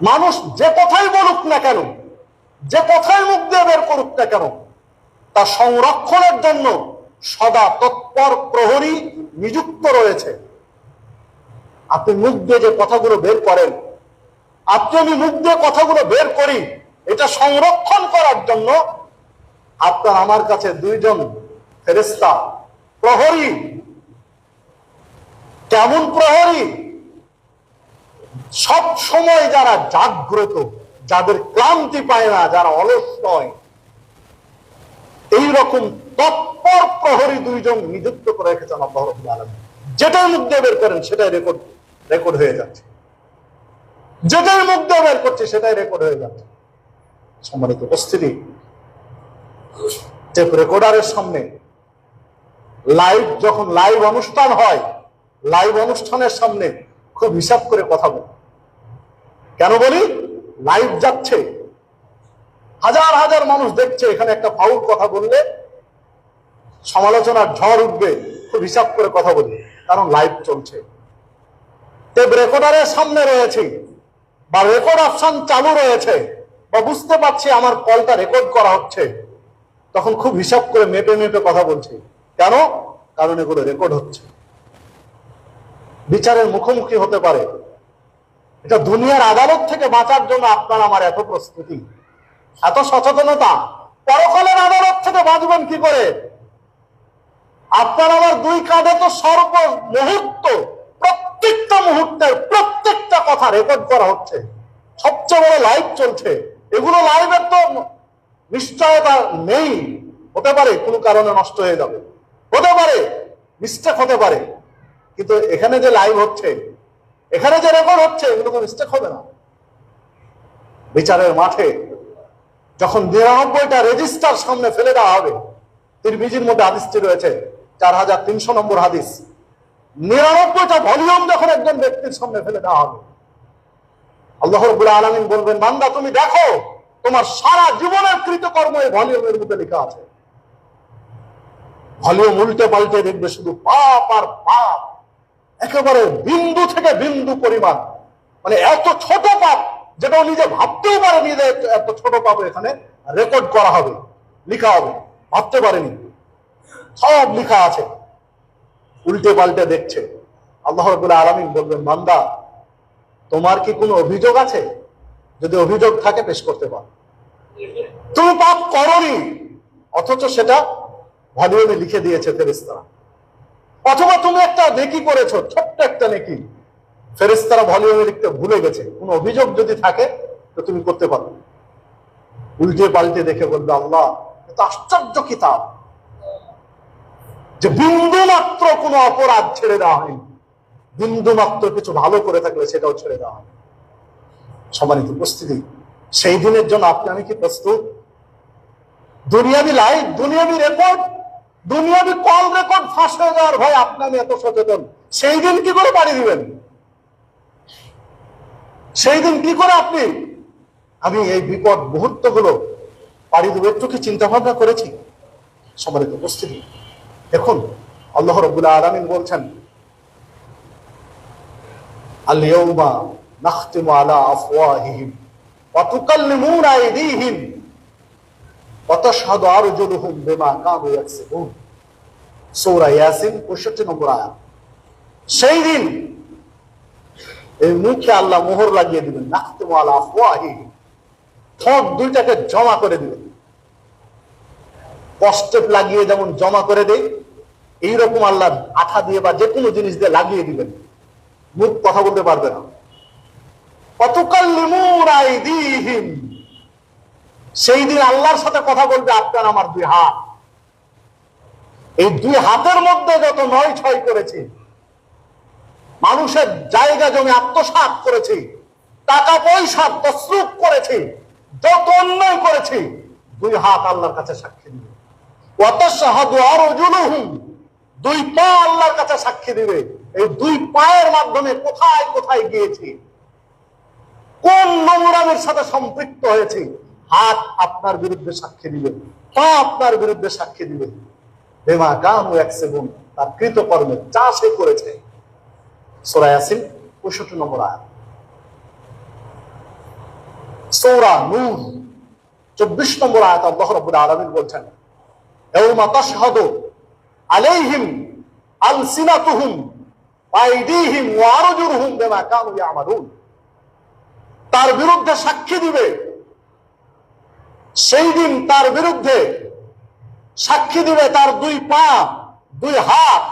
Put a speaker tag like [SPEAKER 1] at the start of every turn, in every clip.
[SPEAKER 1] মানুষ যে কথাই বলুক না কেন, যে কথাই মুখ দিয়ে বের করুক না কেন, তা সংরক্ষণের জন্য সদা তৎপর প্রহরী নিযুক্ত রয়েছে। আপনি মুখ দিয়ে যে কথাগুলো বের করেন, আপনি আমি মুখ দিয়ে কথাগুলো বের করি, এটা সংরক্ষণ করার জন্য আপনার আমার কাছে দুইজন ফেরেস্তা প্রহরী। কেমন প্রহরী? সব সময় যারা জাগ্রত, যাদের ক্লান্তি পায় না, যারা অলস নয়, এইরকম তৎপর প্রহরী দুইজন নিযুক্ত করে রেখেছেন আল্লাহ রাব্বুল যেটার মধ্যে বের করেন, সেটাই রেকর্ড রেকর্ড হয়ে যাচ্ছে। যেটার মধ্যে বের করছে, সেটাই রেকর্ড হয়ে যাচ্ছে। সম্মানিত উপস্থিতি রেকর্ডারের সামনে লাইভ যখন লাইভ অনুষ্ঠান হয় লাইভ অনুষ্ঠানের সামনে খুব হিসাব করে কথা বল। কেন বলি? লাইভ যাচ্ছে। হাজার হাজার মানুষ দেখছে এখানে একটা ফাউল কথা বললে। সমালোচনার ঝড় উঠবে, খুব হিসাব করে কথা বলি, কারণ লাইভ চলছে। টেপ রেকর্ডারের সামনে রয়েছে, বা রেকর্ড অপশন চালু রয়েছে, বা বুঝতে পারছি আমার কলটা রেকর্ড করা হচ্ছে। তখন খুব হিসাব করে মেপে মেপে কথা বলছি। কেন? কারণ এগুলো রেকর্ড হচ্ছে। বিচারের মুখোমুখি হতে পারে। এটা দুনিয়ার আদালত থেকে বাঁচার জন্য আপনার আমার এত প্রস্তুতি। এত সচেতনতা। পরকালের আদালত থেকে বাঁচবেন কি করে? আপনার আমার দুই কাঁধে তো সর্ব মুহূর্ত প্রত্যেকটা মুহূর্তের প্রত্যেকটা কথা রেকর্ড করা হচ্ছে। সবচেয়ে বড় লাইভ চলছে। এগুলো লাইভের তো নিশ্চয়তা নেই। হতে পারে, কোনো কারণে নষ্ট হয়ে যাবে। হতে পারে মিস্টেক হতে পারে। কিন্তু এখানে যে লাইভ হচ্ছে এখানে যে রেকর্ড হচ্ছে, এগুলো তো মিস্টেক হবে না। বিচারের মাঠে যখন নিরানব্বইটা রেজিস্টার সামনে ফেলে দেওয়া হবে, তিরমিজির মধ্যে হাদিসটি রয়েছে, চার হাজার তিনশো নম্বর হাদিস। নিরানব্বইটা ভলিউম যখন একজন ব্যক্তির সামনে ফেলে দেওয়া হবে, আল্লাহ আলমিন বলবেন, বান্দা, তুমি দেখো, তোমার সারা জীবনের কৃতকর্ম এই ভলিউমের মধ্যে লেখা আছে। ভলিউম উল্টে পাল্টে দেখবে শুধু পাপ আর পাপ। একেবারে বিন্দু থেকে বিন্দু পরিমাণ। মানে এত ছোট পাপ যেটা নিজে ভাবতেও পারেনি যে এত- ছোট পাপ এখানে রেকর্ড করা হবে, লিখা হবে। ভাবতে পারেনি। সব লিখা আছে। উল্টে পাল্টে দেখছে। আল্লাহ রবুল্লাহ আলমিন বলবেন মান্দা তোমার কি কোনো অভিযোগ আছে? যদি অভিযোগ থাকে পেশ করতে পারো। তুমি পাপ করনি, অথচ সেটা ভলিউমে লিখে দিয়েছে ফেরেস্তারা অথবা তুমি একটা নেকি করেছ, ছোট্ট একটা নেকি। ফেরেস্তারা ভলিউমে লিখতে ভুলে গেছে। কোনো অভিযোগ যদি থাকে, তো তুমি করতে পারো। উল্টে পাল্টে দেখে বলবে, আল্লাহ এত আশ্চর্য কিতাব যে বিন্দু মাত্র কোনো অপরাধ ছেড়ে দেওয়া হয়নি। বিন্দু মাত্র কিছু ভালো করে থাকলে সেটাও ছেড়ে দেওয়া হয় সম্মানিত উপস্থিতি, সেই দিনের জন্য আপনি আমি কি প্রস্তুত? দুনিয়াবি লাইভ দুনিয়াবি রেকর্ড দুনিয়াবি কল রেকর্ড ফাঁস হয়ে যাওয়ার ভাই আপনার এত সচেতন। সেই দিন কি করে পাড়ি দিবেন? সেই দিন কি করে আপনি? আমি এই বিপদ মুহূর্তগুলো পাড়ি দেবো, একটু কি চিন্তা ভাবনা করেছি? সম্মানিত উপস্থিতি। দেখুন, আল্লাহ রবুল্লা আলমিন বলছেন আল্লাহ নাখতিমু আলা আফওয়াহিহিম ওয়া তুকাল্লিমুনা আইদিহিম। অতসাদ বেমা সৌরা ইয়াসিন পঁয়ষট্টি নম্বর আয়াত সেই দিন এই মুখে আল্লাহ মোহর লাগিয়ে দিবেন। ঠোঁট দুইটাকে জমা করে দিবেন। কষ্টে লাগিয়ে যেমন জমা করে দেয় এইরকম আল্লাহ আঠা দিয়ে বা যে কোনো জিনিস দিয়ে লাগিয়ে দিবেন। মুখ কথা বলতে পারবে না। অতকাল সেই দিন আল্লাহর সাথে কথা বলবে আপনার আমার দুই হাত। এই দুই হাতের মধ্যে যত নয় ছয় করেছি, মানুষের জায়গা জমি আত্মসাৎ করেছি, টাকা পয়সা তসরুপ করেছি, যত অন্যায় করেছি, দুই হাত আল্লাহর কাছে সাক্ষী দিবে। অত সাহাদু দুই পা আল্লাহর কাছে সাক্ষী দিবে। এই দুই পায়ের মাধ্যমে কোথায় কোথায় গিয়েছি? কোন নোংরামের সাথে সম্পৃক্ত হয়েছে? হাত আপনার বিরুদ্ধে সাক্ষী দিবে, পা আপনার বিরুদ্ধে সাক্ষী দিবে। বেমা গানু এক সেগুন, তার কৃতকর্মে যা সে করেছে। সোরাই আসিন পঁয়ষট্টি নম্বর আয়াত। সৌরা নূর, চব্বিশ নম্বর আয়াত আল্লাহ রব্বুল আলামিন বলছেন, ইয়াউমা তাশহাদু আলাইহিম আলসিনাতুহুম আইদিহিম ওয়া আরজুলুহুম বিমা ইয়ামালুন। তার বিরুদ্ধে সাক্ষী দিবে সেই দিন তার বিরুদ্ধে সাক্ষী দিবে তার দুই পা, দুই হাত,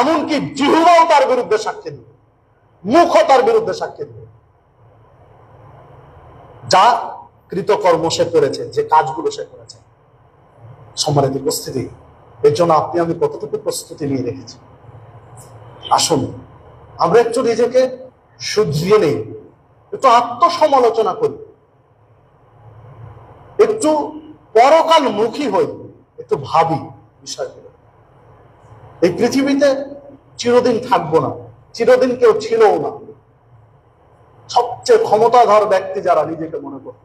[SPEAKER 1] এমনকি জিহুবাও তার বিরুদ্ধে সাক্ষী দিবে। মুখও তার বিরুদ্ধে সাক্ষী দিবে। যা কৃতকর্ম সে করেছে, যে কাজগুলো সে করেছে। সম্মানিত উপস্থিতি, এর জন্য আপনি আমি কতটুকু প্রস্তুতি নিয়ে রেখেছি? আসুন, আমরা একটু নিজেকে শুধরিয়ে নেই, একটু আত্মসমালোচনা করি। একটু পরকাল মুখী হই, একটু ভাবি বিষয়গুলো। এই পৃথিবীতে চিরদিন থাকব না, চিরদিন কেউ ছিলও না। সবচেয়ে ক্ষমতাধর ব্যক্তি যারা নিজেকে মনে করত।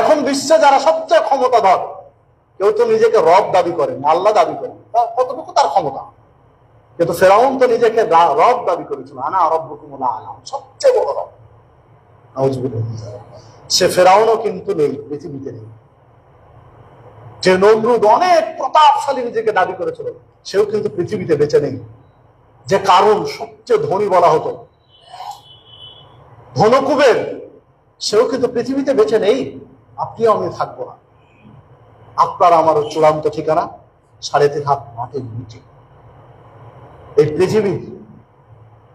[SPEAKER 1] এখন বিশ্বে যারা সবচেয়ে ক্ষমতাধর, কেউ তো নিজেকে রব দাবি করেন আল্লাহ দাবি করেন তা কতটুকু তার ক্ষমতা? কিন্তু ফেরাউন তো নিজেকে রব দাবি করেছিল, আনা রব আলাম, সবচেয়ে বড় রব। সে ফেরাউনও কিন্তু নেই, পৃথিবীতে নেই। যে নমরুদ অনেক প্রতাপশালী নিজেকে দাবি করেছিল, সেও কিন্তু পৃথিবীতে বেঁচে নেই। যে কারণ সবচেয়ে ধনী বলা হতো, ধনকুবের, সেও কিন্তু পৃথিবীতে বেঁচে নেই। আপনিও আমি থাকব না। আপনার আমার চূড়ান্ত ঠিকানা সাড়ে তিন হাত মাটির নিচে। এই পৃথিবী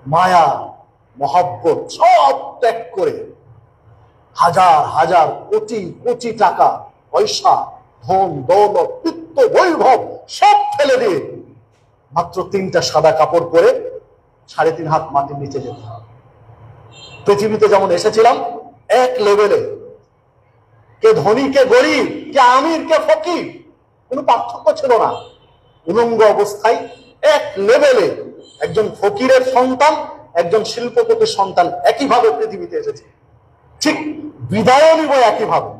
[SPEAKER 1] মায়া মহাব্বত সব ত্যাগ করে হাজার হাজার কোটি কোটি টাকা পয়সা, ধন, দৌলত, পিত্ত, বৈভব সব ফেলে দিয়ে মাত্র তিনটা সাদা কাপড় পরে সাড়ে তিন হাত মাটির নিচে যেতে হবে। পৃথিবীতে যেমন এসেছিলাম, এক লেভেলে কে ধনী, কে গরিব, কে আমির, কে ফকির, কোনো পার্থক্য ছিল না। উলঙ্গ অবস্থায় এক লেভেলে একজন ফকিরের সন্তান একজন শিল্পপতির সন্তান একইভাবে পৃথিবীতে এসেছে। ঠিক বিদায় নিব একইভাবে।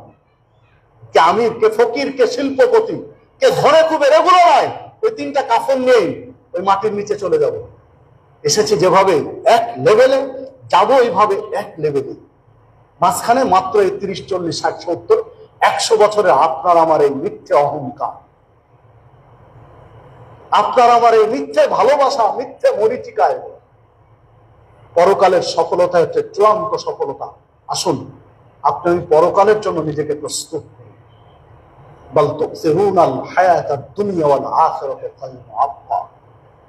[SPEAKER 1] কে আমির, কে ফকির, কে শিল্পপতি, কে ধরে কুবের এগুলো নয়, ওই তিনটা কাফন নেই ওই মাটির নিচে চলে যাব। এসেছে যেভাবে এক লেভেলে, যাব এইভাবে এক লেভেলে। মাঝখানে মাত্র এই তিরিশ, চল্লিশ, ষাট, সত্তর, একশো বছরের আপনার আমার এই মিথ্যে অহংকার। আপনার আমার এই মিথ্যে ভালোবাসা, মিথ্যে মরিচিকায়। পরকালের সফলতা হচ্ছে চূড়ান্ত সফলতা। আসুন, আপনি পরকালের জন্য নিজেকে প্রস্তুত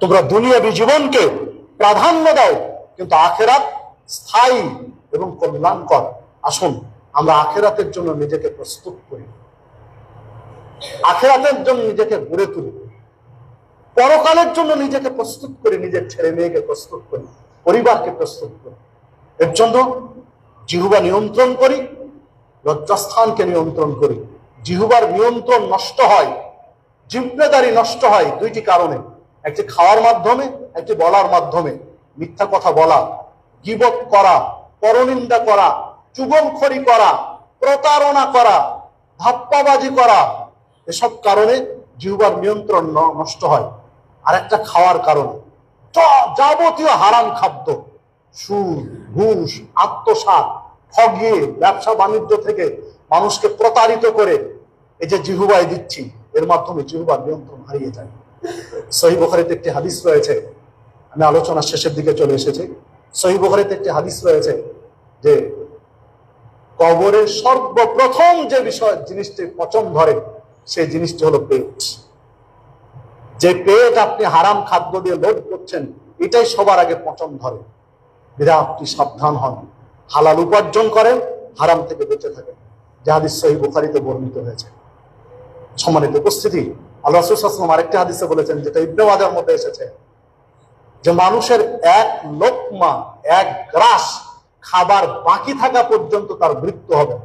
[SPEAKER 1] তোমরা দুনিয়াবী জীবনকে প্রাধান্য দাও, কিন্তু আখেরাত স্থায়ী এবং কল্যাণকর। আসুন, আমরা আখেরাতের জন্য নিজেকে প্রস্তুত করি। আখেরাতের জন্য নিজেকে গড়ে তুলি। পরকালের জন্য নিজেকে প্রস্তুত করি, নিজের ছেলে মেয়েকে প্রস্তুত করি। পরিবারকে প্রস্তুত করি। এর জন্য জিহুবা নিয়ন্ত্রণ করি, লজ্জাস্থানকে নিয়ন্ত্রণ করি। জিহুবার নিয়ন্ত্রণ নষ্ট হয়, জিম্মেদারি নষ্ট হয় দুইটি কারণে। একটি খাওয়ার মাধ্যমে, একটি বলার মাধ্যমে। মিথ্যা কথা বলা, গিবত করা, পরনিন্দা করা চুগলখড়ি করা, প্রতারণা করা, ধাপ্পাবাজি করা, এসব কারণে জিহুবার নিয়ন্ত্রণ নষ্ট হয়। আর একটা খাওয়ার কারণে। যাবতীয় হারাম খাদ্য সুদ ঘুষ আত্মসাৎ ঠগিয়ে, ব্যবসা বাণিজ্য থেকে মানুষকে প্রতারিত করে এই যে জিহুবাই দিচ্ছি, এর মাধ্যমে জিহুবার নিয়ন্ত্রণ হারিয়ে যায়। সহি একটি হাদিস রয়েছে, আমি আলোচনার শেষের দিকে চলে এসেছি। সহি একটি হাদিস রয়েছে যে, কবরের সর্বপ্রথম যে বিষয়, জিনিসটি পচন ধরে, সেই জিনিসটি হলো পেট। যে পেট আপনি হারাম খাদ্য দিয়ে লোড করছেন, এটাই সবার আগে পচন ধরে। বিধা আপনি সাবধান হন। হালাল উপার্জন করেন, হারাম থেকে বেঁচে থাকেন। যে হাদিস সহি বুখারিতে বর্ণিত হয়েছে। সম্মানিত উপস্থিতি, আল্লাহ রসুলাম আরেকটি হাদিসে বলেছেন, যেটা ইবনে মধ্যে এসেছে। যে মানুষের এক লোকমা, এক গ্রাস খাবার বাকি থাকা পর্যন্ত তার মৃত্যু হবে।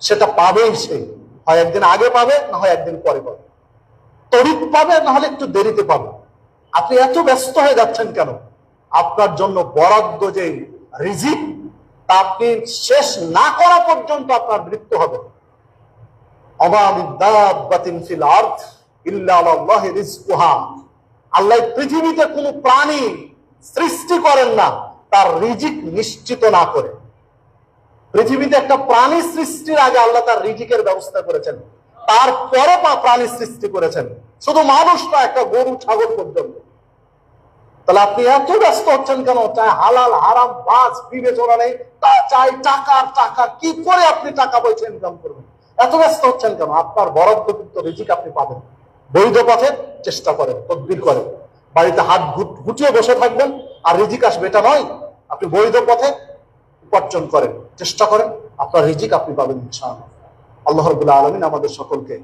[SPEAKER 1] সেটা পাবেই সে। হয় একদিন আগে পাবে, না হয় একদিন পরে পাবে। তড়িৎ পাবে না একটু দেরিতে পাবে। আপনি এত ব্যস্ত হয়ে যাচ্ছেন কেন? আপনার জন্য বরাদ্দ যে রিজিক, তা আপনি শেষ না করা পর্যন্ত আপনার মৃত্যু হবে। আল্লাহ পৃথিবীতে কোনো প্রাণী সৃষ্টি করেন না, তার রিজিক নিশ্চিত না করে। পৃথিবীতে একটা প্রাণী সৃষ্টির আগে আল্লাহ তার রিজিকের ব্যবস্থা করেছেন। তারপরে পা- প্রাণী সৃষ্টি করেছেন। শুধু মানুষ না, একটা গরু, ছাগল পর্যন্ত। তাহলে আপনি এত ব্যস্ত হচ্ছেন কেন? চাই হালাল, হারাম বাস বিবেচনা নেই। তা চাই টাকার টাকা। কি করে আপনি টাকা পয়সা ইনকাম করবেন? এত ব্যস্ত হচ্ছেন কেন? আপনার বরাদ্দযুক্ত রিজিক আপনি পাবেন। বৈধ পথে চেষ্টা করেন, তদবির করেন। বাড়িতে হাত গুটিয়ে বসে থাকবেন। আর রিজিক আসবে এটা নয়। আপনি বৈধ পথে উপার্জন করেন, চেষ্টা করেন। আপনার রিজিক আপনি পাবেন ইনশাআল্লাহ। আল্লাহ রবুল্লাহ আলমিন আমাদের সকলকে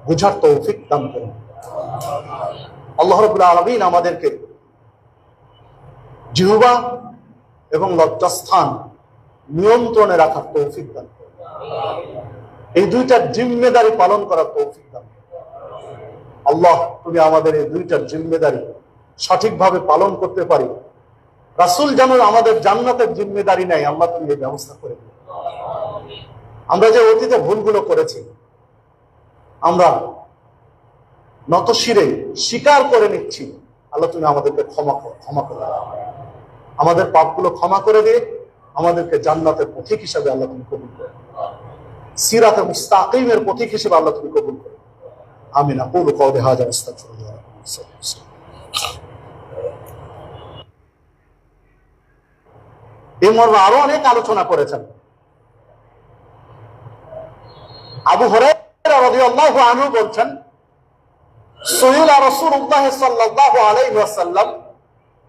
[SPEAKER 1] বুঝার তৌফিক দান করেন আল্লাহ রবুল্লাহ আলমিন আমাদেরকে জিহুবা এবং লজ্জাস্থান নিয়ন্ত্রণে রাখার তৌফিক দান করেন। এই দুইটার জিম্মেদারি পালন করার তৌফিক দান। আল্লাহ, তুমি আমাদের এই দুইটার জিম্মেদারি সঠিকভাবে পালন করতে পারি রাসুল যেন আমাদের জান্নাতের জিম্মেদারি নেয়, আল্লাহ তুমি এই ব্যবস্থা করে দিও। আমরা যে অতীতে ভুলগুলো করেছি, আমরা নত শিরে স্বীকার করে নিচ্ছি। আল্লাহ তুমি আমাদেরকে ক্ষমা ক্ষমা করে। আমাদের পাপগুলো ক্ষমা করে দিয়ে আমাদেরকে জান্নাতের পথিক হিসাবে আল্লাহ তুমি কবুল করো। সিরাতে মুস্তাকিমের পথিক হিসেবে আল্লাহ তুমি কবুল করো। আমিন, আকুল কওলি হাযা আস্তাগফিরুল্লাহ এই মর্মে আরও অনেক আলোচনা করেছেন। আবু হরে বলছেন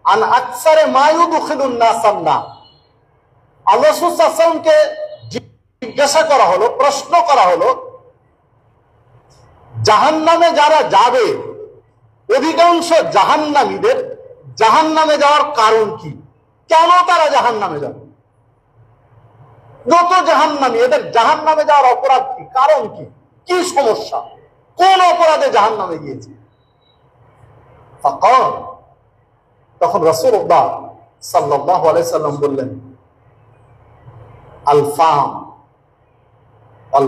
[SPEAKER 1] আন আকসারে মা ইউদখিলুন নাসান না। আল্লাহ রাসূল সাল্লাল্লাহু আলাইহি ওয়াসাল্লামকে জিজ্ঞাসা করা হলো, প্রশ্ন করা হলো, জাহান্নামে যারা যাবে, অধিকাংশ জাহান্নামীদের জাহান্নামে যাওয়ার কারণ কি? কেন তারা জাহান্নামে যাবে? যত জাহান্নামী, এদের জাহান্নামে যাওয়ার অপরাধ কি? কারণ কি? কি সমস্যা? কোন অপরাধে জাহান্নামে গিয়েছে? তখন আলাইহি সাল্লাম বললেন আল ফাম আল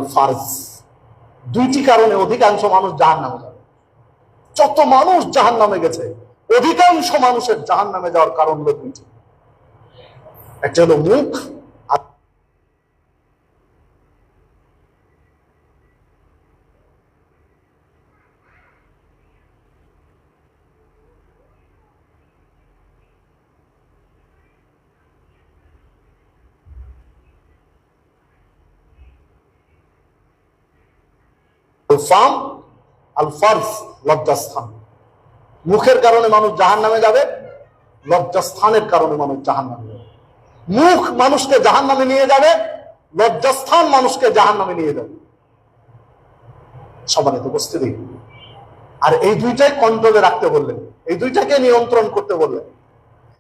[SPEAKER 1] দুইটি কারণে অধিকাংশ মানুষ জাহান্নামে যাবে। যত মানুষ জাহান্নামে গেছে, অধিকাংশ মানুষের জাহান্নামে যাওয়ার কারণ হলো দুইটি। একটা হলো মুখ আল ফারজ, লজ্জাস্থান। মুখের কারণে মানুষ জাহান নামে যাবে, লজ্জাস্থানের কারণে মানুষ জাহান নামে যাবে। মুখ মানুষকে জাহান নামে নিয়ে যাবে, লজ্জাস্থান মানুষকে জাহান নামে নিয়ে যাবে। সমানিত উপস্থিতি। আর এই দুইটাই কন্ট্রোলে রাখতে বললেন। এই দুইটাকে নিয়ন্ত্রণ করতে বললেন।